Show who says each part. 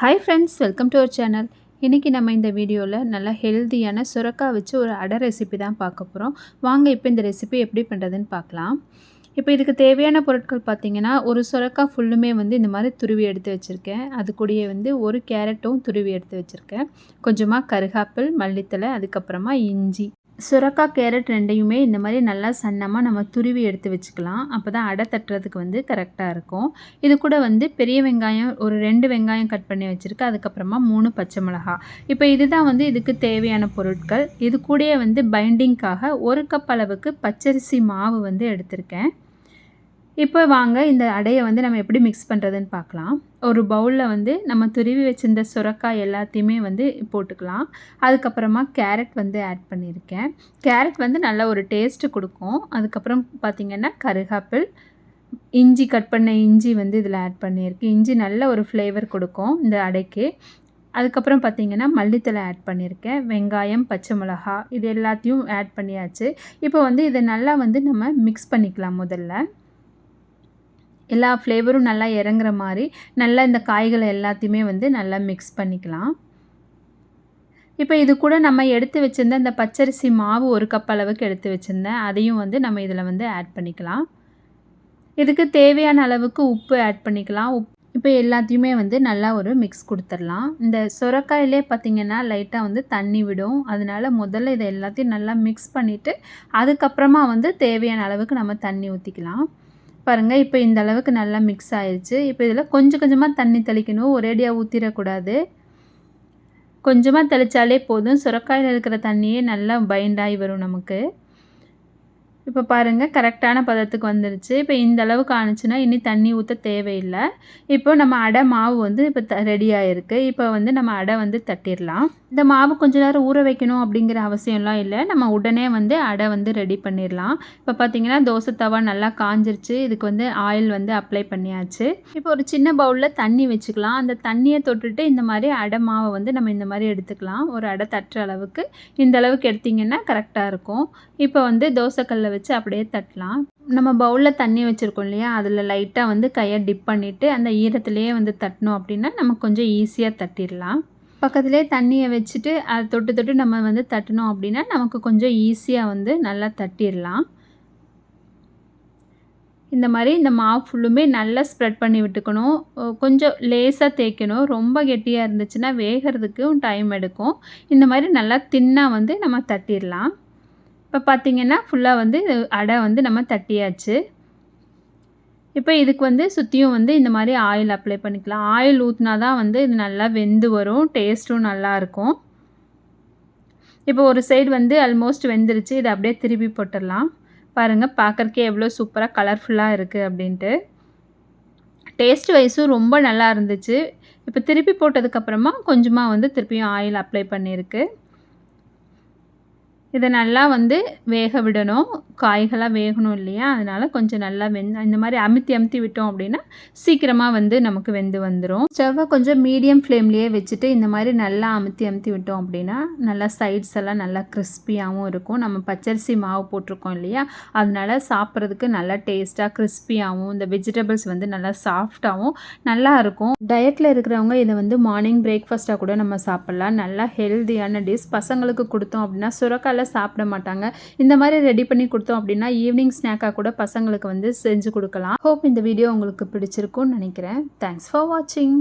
Speaker 1: Hi friends welcome to our channel இன்றைக்கி நம்ம இந்த வீடியோவில் நல்லா ஹெல்த்தியான சுரக்காய் வச்சு ஒரு அடை ரெசிபி தான் பார்க்க போகிறோம் வாங்க இப்போ இந்த ரெசிபி எப்படி பண்ணுறதுன்னு பார்க்கலாம். இப்போ இதுக்கு தேவையான பொருட்கள் பார்த்திங்கன்னா ஒரு சுரக்காய் ஃபுல்லுமே வந்து இந்த மாதிரி துருவி எடுத்து வச்சுருக்கேன். அது கூடயே வந்து ஒரு கேரட்டும் துருவி எடுத்து வச்சுருக்கேன். கொஞ்சமாக கருகாப்பில் மல்லித்தலை அதுக்கப்புறமா இஞ்சி. சுரக்காய் கேரட் ரெண்டையுமே இந்த மாதிரி நல்லா சன்னமாக நம்ம துருவி எடுத்து வச்சுக்கலாம். அப்போ தான் அடை தட்டுறதுக்கு வந்து கரெக்டாக இருக்கும். இது கூட வந்து பெரிய வெங்காயம் ஒரு ரெண்டு வெங்காயம் கட் பண்ணி வச்சுருக்கு. அதுக்கப்புறமா மூணு பச்சை மிளகா. இப்போ இதுதான் வந்து இதுக்கு தேவையான பொருட்கள். இது கூடயே வந்து பைண்டிங்க்காக ஒரு கப் அளவுக்கு பச்சரிசி மாவு வந்து எடுத்திருக்கேன். இப்போ வாங்க இந்த அடையை வந்து நம்ம எப்படி மிக்ஸ் பண்ணுறதுன்னு பார்க்கலாம். ஒரு பவுலில் வந்து நம்ம துருவி வச்சிருந்த சுரக்காய் எல்லாத்தையுமே வந்து போட்டுக்கலாம். அதுக்கப்புறமா கேரட் வந்து ஆட் பண்ணியிருக்கேன். கேரட் வந்து நல்ல ஒரு டேஸ்ட்டு கொடுக்கும். அதுக்கப்புறம் பார்த்திங்கன்னா கருகாப்பிள் இஞ்சி கட் பண்ண இஞ்சி வந்து இதில் ஆட் பண்ணியிருக்கேன். இஞ்சி நல்ல ஒரு ஃப்ளேவர் கொடுக்கும் இந்த அடைக்கு. அதுக்கப்புறம் பார்த்திங்கன்னா மல்லித்தலை ஆட் பண்ணியிருக்கேன். வெங்காயம் பச்சை மிளகா இது எல்லாத்தையும் ஆட் பண்ணியாச்சு. இப்போ வந்து இதை நல்லா வந்து நம்ம மிக்ஸ் பண்ணிக்கலாம் முதல்ல. எல்லா ஃப்ளேவரும் நல்லா இறங்குற மாதிரி நல்லா இந்த காய்களை எல்லாத்தையுமே வந்து நல்லா மிக்ஸ் பண்ணிக்கலாம். இப்போ இது கூட நம்ம எடுத்து வச்சுருந்த இந்த பச்சரிசி மாவு ஒரு கப் அளவுக்கு எடுத்து வச்சுருந்தேன். அதையும் வந்து நம்ம இதில் வந்து ஆட் பண்ணிக்கலாம். இதுக்கு தேவையான அளவுக்கு உப்பு ஆட் பண்ணிக்கலாம். உப் இப்போ எல்லாத்தையுமே வந்து நல்லா ஒரு மிக்ஸ் கொடுத்துடலாம். இந்த சுரக்காயிலே பார்த்திங்கன்னா லைட்டாக வந்து தண்ணி விடும். அதனால் முதல்ல இதை எல்லாத்தையும் நல்லா மிக்ஸ் பண்ணிவிட்டு அதுக்கப்புறமா வந்து தேவையான அளவுக்கு நம்ம தண்ணி ஊற்றிக்கலாம் பாருங்கள் இப்போ இந்த அளவுக்கு நல்லா மிக்ஸ் ஆயிடுச்சு இப்போ இதில் கொஞ்சம் கொஞ்சமாக தண்ணி தெளிக்கணும். ஒரேடியாக ஊற்றிடக்கூடாது கொஞ்சமாக தெளித்தாலே போதும். சுரக்காயில் இருக்கிற தண்ணியே நல்லா பைண்ட் ஆகி வரும் நமக்கு. இப்போ பாருங்கள் கரெக்டான பதத்துக்கு வந்துருச்சு. இப்போ இந்த அளவுக்கு ஆணுச்சுன்னா இனி தண்ணி ஊற்ற தேவையில்லை. இப்போ நம்ம அடை மாவு வந்து இப்போ த ரெடி ஆகிருக்கு இப்போ வந்து நம்ம அடை வந்து தட்டிடலாம். இந்த மாவு கொஞ்ச நேரம் ஊற வைக்கணும் அப்படிங்கிற அவசியம்லாம் இல்லை. நம்ம உடனே வந்து அடை வந்து ரெடி பண்ணிடலாம். இப்போ பார்த்தீங்கன்னா தோசை தவா நல்லா காஞ்சிருச்சு. இதுக்கு வந்து ஆயில் வந்து அப்ளை பண்ணியாச்சு. இப்போ ஒரு சின்ன பவுலில் தண்ணி வச்சுக்கலாம். அந்த தண்ணியை தொட்டுட்டு இந்த மாதிரி அடை மாவை வந்து நம்ம இந்த மாதிரி எடுத்துக்கலாம். ஒரு அடை தட்டுற அளவுக்கு. இந்த அளவுக்கு எடுத்திங்கன்னா கரெக்டாக இருக்கும். இப்போ வந்து தோசைக்கல்லை வச்சு அப்படியே தட்டலாம். நம்ம பவுலில் தண்ணி வச்சுருக்கோம் இல்லையா? அதில் லைட்டாக வந்து கையை டிப் பண்ணிவிட்டு அந்த ஈரத்துலேயே வந்து தட்டணும் அப்படின்னா நம்ம கொஞ்சம் ஈஸியாக தட்டிடலாம். பக்கத்துலேயே தண்ணியை வச்சுட்டு அதை தொட்டு தொட்டு நம்ம வந்து தட்டினோம் அப்படின்னா நமக்கு கொஞ்சம் ஈஸியாக வந்து நல்லா தட்டிடலாம். இந்த மாதிரி இந்த மாவு ஃபுல்லுமே நல்லா ஸ்ப்ரெட் பண்ணி விட்டுக்கணும். கொஞ்சம் லேசாக தேய்க்கணும். ரொம்ப கெட்டியாக இருந்துச்சுன்னா வேகிறதுக்கும் டைம் எடுக்கும். இந்த மாதிரி நல்லா தின்னாக வந்து நம்ம தட்டிடலாம். இப்போ பார்த்திங்கன்னா ஃபுல்லாக வந்து அடை வந்து நம்ம தட்டியாச்சு. இப்போ இதுக்கு வந்து சுற்றியும் வந்து இந்த மாதிரி ஆயில் அப்ளை பண்ணிக்கலாம். ஆயில் ஊற்றினா தான் வந்து இது நல்லா வெந்து வரும் டேஸ்ட்டும் நல்லாயிருக்கும் இப்போ ஒரு சைடு வந்து ஆல்மோஸ்ட் வெந்துருச்சு இதை அப்படியே திருப்பி போட்டுடலாம். பாருங்கள் பார்க்குறக்கே எவ்வளோ சூப்பராக கலர்ஃபுல்லாக இருக்குது அப்படின்ட்டு. டேஸ்ட் வைஸும் ரொம்ப நல்லா இருந்துச்சு. இப்போ திருப்பி போட்டதுக்கப்புறமா கொஞ்சமாக வந்து திருப்பியும் ஆயில் அப்ளை பண்ணியிருக்கு. இதை நல்லா வந்து வேக விடணும். காய்களாக வேகணும் இல்லையா? அதனால் கொஞ்சம் நல்லா வெந் இந்த மாதிரி அமுத்தி அமுத்தி விட்டோம் அப்படின்னா சீக்கிரமாக வந்து நமக்கு வெந்து வந்துடும் ஸ்டவ்வை கொஞ்சம் மீடியம் ஃப்ளேம்லேயே வச்சுட்டு இந்த மாதிரி நல்லா அமுத்தி அமுத்தி விட்டோம் அப்படின்னா நல்லா சைட்ஸ் எல்லாம் நல்லா கிறிஸ்பியாகவும் இருக்கும். நம்ம பச்சரிசி மாவு போட்டிருக்கோம் இல்லையா? அதனால சாப்பிட்றதுக்கு நல்லா டேஸ்ட்டாக கிறிஸ்பியாகவும் இந்த வெஜிடபிள்ஸ் வந்து நல்லா சாஃப்டாகவும் நல்லா இருக்கும். டயட்டில் இருக்கிறவங்க இதை வந்து மார்னிங் பிரேக்ஃபாஸ்ட்டாக கூட நம்ம சாப்பிட்லாம். நல்லா ஹெல்த்தியான டிஷ். பசங்களுக்கு கொடுத்தோம் அப்படின்னா சுரக்கால சாப்பிட மாட்டாங்க. இந்த மாதிரி ரெடி பண்ணி கொடுத்தோம் அப்படின்னா ஈவினிங் ஸ்நாக்காக கூட பசங்களுக்கு வந்து செஞ்சு கொடுக்கலாம். ஹோப் இந்த வீடியோ உங்களுக்கு பிடிச்சிருக்கும்னு நினைக்கிறேன். தேங்க்ஸ் ஃபார் வாட்சிங்